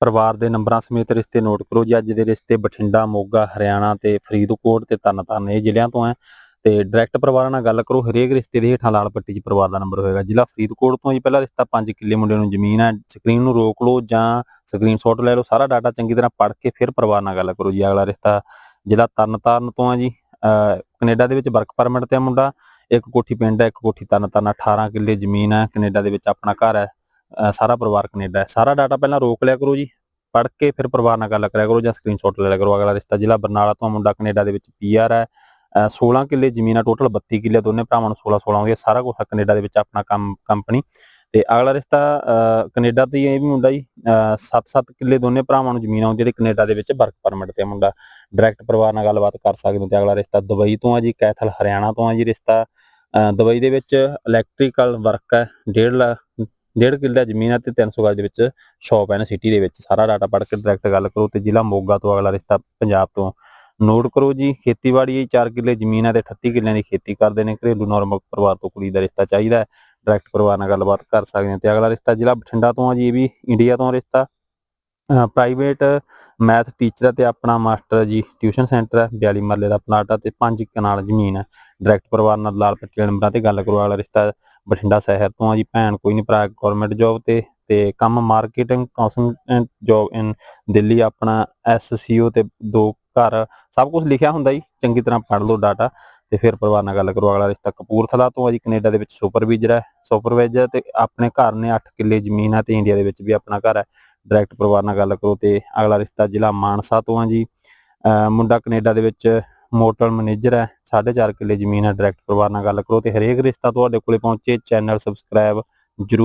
ਪਰਿਵਾਰ ਦੇ ਨੰਬਰਾਂ ਸਮੇਤ ਰਿਸ਼ਤੇ ਨੋਟ ਕਰੋ ਜੀ। ਅੱਜ ਦੇ ਰਿਸ਼ਤੇ ਬਠਿੰਡਾ, ਮੋਗਾ, ਹਰਿਆਣਾ ਤੇ ਫਰੀਦਕੋਟ ਤੇ ਤਰਨਤਾਰਨ ਇਹ ਜ਼ਿਲ੍ਹਿਆਂ ਤੋਂ ਹੈ। ਤੇ ਡਾਇਰੈਕਟ ਪਰਿਵਾਰਾਂ ਨਾਲ ਗੱਲ ਕਰੋ, ਹਰੇਕ ਰਿਸ਼ਤੇ ਦੇ ਹੇਠਾਂ ਲਾਲ ਪੱਟੀ 'ਚ ਪਰਿਵਾਰ ਦਾ ਨੰਬਰ ਹੋਏਗਾ। ਜ਼ਿਲ੍ਹਾ ਫਰੀਦਕੋਟ ਤੋਂ ਜੀ ਪਹਿਲਾ ਰਿਸ਼ਤਾ 5 ਕਿੱਲੇ ਮੁੰਡੇ ਨੂੰ ਜ਼ਮੀਨ ਹੈ। ਸਕਰੀਨ ਨੂੰ ਰੋਕ ਲਓ ਜਾਂ ਸਕਰੀਨਸ਼ਾਟ ਲੈ ਲਓ। ਸਾਰਾ ਡਾਟਾ ਚੰਗੀ ਤਰ੍ਹਾਂ ਪੜ੍ਹ ਕੇ ਫਿਰ ਪਰਿਵਾਰ ਨਾਲ ਗੱਲ ਕਰੋ ਜੀ। ਅਗਲਾ ਰਿਸ਼ਤਾ ਜ਼ਿਲ੍ਹਾ ਤਰਨਤਾਰਨ ਤੋਂ ਆ ਜੀ। ਅਹ ਕੈਨੇਡਾ ਦੇ ਵਿੱਚ ਵਰਕ ਪਰਮਿਟ ਤੇ ਮੁੰਡਾ। ਇੱਕ ਕੋਠੀ ਪਿੰਡ ਹੈ, ਇੱਕ ਕੋਠੀ ਤਰਨਤਾਰਨ। 18 ਕਿੱਲੇ ਜ਼ਮੀਨ ਹੈ। ਕੈਨੇਡਾ ਦੇ ਵਿੱਚ ਆਪਣਾ ਘਰ ਹੈ। ਸਾਰਾ ਪਰਿਵਾਰ ਕੈਨੇਡਾ ਹੈ। ਸਾਰਾ ਡਾਟਾ ਪਹਿਲਾਂ ਰੋਕ ਲਿਆ ਕਰੋ ਜੀ। ਪੜ੍ਹ ਕੇ ਫਿਰ ਪਰਿਵਾਰ ਨਾਲ ਗੱਲ ਕਰਿਆ ਕਰੋ ਜਾਂ ਸਕਰੀਨਸ਼ਾਟ ਲੈ ਲਿਆ ਕਰੋ। ਅਗਲਾ ਰਿਸ਼ਤਾ ਜ਼ਿਲ੍ਹਾ ਬਰਨਾਲਾ ਤੋਂ ਮੁੰਡਾ ਕੈਨੇਡਾ ਦੇ ਵਿੱਚ ਪੀਆਰ ਹੈ। 16 ਕਿੱਲੇ ਜ਼ਮੀਨ ਆ ਟੋਟਲ 32 ਕਿੱਲੇ, ਦੋਨੇ ਭਰਾਵਾਂ ਨੂੰ 16 16 ਆਉਂਦੀ ਹੈ ਸਾਰਾ ਕੁਝ ਕੈਨੇਡਾ ਦੇ ਵਿੱਚ ਆਪਣਾ ਕੰਮ ਕੰਪਨੀ ਤੇ ਅਗਲਾ ਰਿਸ਼ਤਾ ਕੈਨੇਡਾ ਤੇ ਇਹ ਵੀ ਮੁੰਡਾ ਜੀ। 7-7 ਕਿੱਲੇ ਦੋਨੇ ਭਰਾਵਾਂ ਨੂੰ ਜ਼ਮੀਨ ਆਉਂਦੀ ਹੈ ਜਿਹੜੀ ਕੈਨੇਡਾ ਦੇ ਵਿੱਚ ਵਰਕ ਪਰਮਿਟ ਤੇ ਮੁੰਡਾ। ਡਾਇਰੈਕਟ ਪਰਿਵਾਰ ਨਾਲ ਗੱਲਬਾਤ ਕਰ ਸਕਦੇ ਹੋ ਤੇ ਅਗਲਾ ਰਿਸ਼ਤਾ ਦੁਬਈ ਤੋਂ ਆ ਜੀ, ਕੈਥਲ, ਹਰਿਆਣਾ ਤੋਂ ਆ ਜੀ ਰਿਸ਼ਤਾ। ਅਹ ਦੁਬਈ ਦੇ ਵਿੱਚ ਇਲੈਕਟ੍ਰੀਕਲ ਵਰਕ ਹੈ। 1.5 ਲੱਖ ਡੇਢ ਕਿੱਲਾ ਜ਼ਮੀਨ ਹੈ ਤੇ 300 ਗਜ ਦੇ ਵਿੱਚ ਸ਼ਾਪ ਹੈ ਨਾ ਸਿਟੀ ਦੇ ਵਿੱਚ। ਸਾਰਾ ਡਾਟਾ ਪੜ੍ਹ ਕੇ ਡਾਇਰੈਕਟ ਗੱਲ ਕਰੋ ਤੇ ਜ਼ਿਲ੍ਹਾ ਮੋਗਾ ਤੋਂ ਅਗਲਾ ਰਿਸ਼ਤਾ ਪੰਜਾਬ ਤੋਂ। ਨੋਟ ਕਰੋ ਜੀ, ਖੇਤੀਬਾੜੀ ਇਹ 4 ਕਿੱਲੇ ਜ਼ਮੀਨ ਹੈ ਤੇ 38 ਕਿੱਲਿਆਂ ਦੀ ਖੇਤੀ ਕਰਦੇ ਨੇ, ਘਰੇਲੂ ਨਾਰਮਲ ਪਰਿਵਾਰ ਤੋਂ ਕੁੜੀ ਦਾ ਰਿਸ਼ਤਾ ਚਾਹੀਦਾ ਹੈ। ਡਾਇਰੈਕਟ ਪਰਿਵਾਰ ਨਾਲ ਗੱਲਬਾਤ ਕਰ ਸਕਦੇ ਹੋ ਤੇ ਅਗਲਾ ਰਿਸ਼ਤਾ ਜ਼ਿਲ੍ਹਾ ਬਠਿੰਡਾ ਤੋਂ ਆ ਜੀ, ਇਹ ਵੀ ਇੰਡੀਆ ਤੋਂ ਰਿਸ਼ਤਾ। ਪ੍ਰਾਈਵੇਟ ਮੈਥ ਟੀਚਰ ਤੇ ਆਪਣਾ ਮਾਸਟਰ ਜੀ ਟਿਊਸ਼ਨ ਸੈਂਟਰ ਹੈ 42 ਮਰਲੇ ਦਾ ਪਲਾਟ ਆ ਤੇ 5 ਕਨਾਲ ਜ਼ਮੀਨ ਹੈ ਡਾਇਰੈਕਟ ਪਰਿਵਾਰ ਨਾਲ ਲਾਲ ਪੱਟੀ ਨੰਬਰਾਂ ਤੇ ਗੱਲ ਕਰੋ ਅਗਲਾ ਰਿਸ਼ਤਾ ਬਠਿੰਡਾ ਸ਼ਹਿਰ ਤੋਂ ਆ ਜੀ, ਭੈਣ ਕੋਈ ਨਹੀਂ ਭਰਾ ਗਵਰਨਮੈਂਟ ਜੌਬ ਤੇ ਤੇ ਕੰਮ marketing consultant job in Delhi ਆਪਣਾ ਐਸਸੀਓ ਤੇ ਦੋ ਘਰ, ਸਭ ਕੁਝ ਲਿਖਿਆ ਹੁੰਦਾ ਜੀ, ਚੰਗੀ ਤਰ੍ਹਾਂ ਪੜ੍ਹ ਲਓ ਡਾਟਾ ਤੇ ਫਿਰ ਪਰਿਵਾਰ ਨਾਲ ਗੱਲ ਕਰੋ ਅਗਲਾ ਰਿਸ਼ਤਾ। ਕਪੂਰਥਲਾ ਤੋਂ ਆ ਜੀ, ਕੈਨੇਡਾ ਦੇ ਵਿੱਚ ਸੁਪਰਵਾਈਜ਼ਰ ਹੈ ਸੁਪਰਵਾਈਜ਼ਰ ਤੇ ਆਪਣੇ ਘਰ ਨੇ 8 ਕਿੱਲੇ ਜ਼ਮੀਨ ਹੈ ਤੇ ਇੰਡੀਆ ਦੇ ਵਿੱਚ ਵੀ ਆਪਣਾ ਘਰ ਹੈ ਡਾਇਰੈਕਟ ਪਰਿਵਾਰ ਨਾਲ ਗੱਲ ਕਰੋ ਤੇ ਅਗਲਾ ਰਿਸ਼ਤਾ ਜ਼ਿਲ੍ਹਾ ਮਾਨਸਾ ਤੋਂ ਆ ਜੀ। ਅਹ ਮੁੰਡਾ ਕੈਨੇਡਾ ਦੇ ਵਿੱਚ ਮੋਟਰ ਮੈਨੇਜਰ ਹੈ 4.5 ਕਿੱਲੇ ਜ਼ਮੀਨ ਹੈ ਡਾਇਰੈਕਟ ਪਰਿਵਾਰ ਨਾਲ ਗੱਲ ਕਰੋ ਤੇ ਹਰੇਕ ਰਿਸ਼ਤਾ ਤੁਹਾਡੇ ਕੋਲੇ ਪਹੁੰਚੇ, ਚੈਨਲ ਸਬਸਕ੍ਰਾਈਬ ਜਰੂਰ